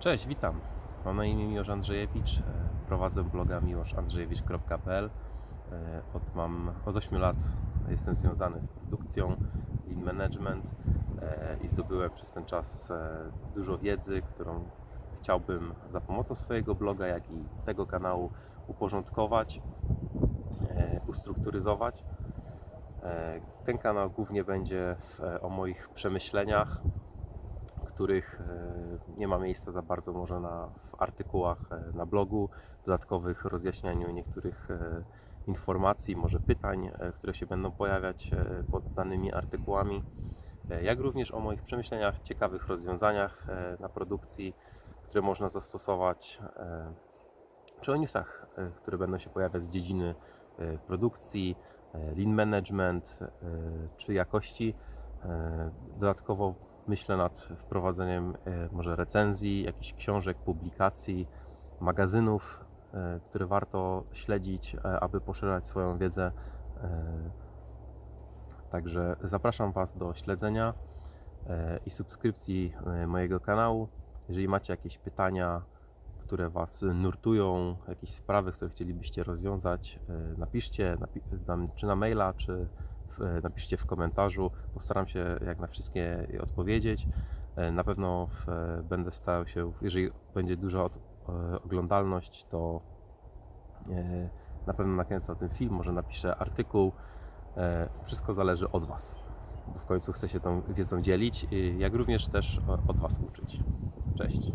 Cześć, witam. Mam na imię Miłosz Andrzejewicz. e, Prowadzę bloga miłoszandrzejewicz.pl. E, Od, mam, od 8 lat jestem związany z produkcją, lean management e, i zdobyłem przez ten czas dużo wiedzy, którą chciałbym za pomocą swojego bloga, jak i tego kanału uporządkować, ustrukturyzować. Ten kanał głównie będzie w, o moich przemyśleniach, których e, nie ma miejsca za bardzo może na, w artykułach e, na blogu, dodatkowych rozjaśnianiu niektórych e, informacji, może pytań, które się będą pojawiać pod danymi artykułami, jak również o moich przemyśleniach, ciekawych rozwiązaniach na produkcji, które można zastosować, czy o newsach, które będą się pojawiać z dziedziny produkcji, lean management czy jakości. Dodatkowo myślę nad wprowadzeniem e, może recenzji, jakichś książek, publikacji, magazynów, e, które warto śledzić, e, aby poszerzać swoją wiedzę. Także zapraszam Was do śledzenia i subskrypcji mojego kanału. Jeżeli macie jakieś pytania, które Was nurtują, jakieś sprawy, które chcielibyście rozwiązać, napiszcie czy na maila, czy napiszcie w komentarzu. Postaram się jak na wszystkie odpowiedzieć. E, Na pewno e, będę starał się, jeżeli będzie duża e, oglądalność, to e, na pewno nakręcę o tym film, może napiszę artykuł. E, Wszystko zależy od Was. Bo w końcu chcę się tą wiedzą dzielić, jak również też od Was uczyć. Cześć.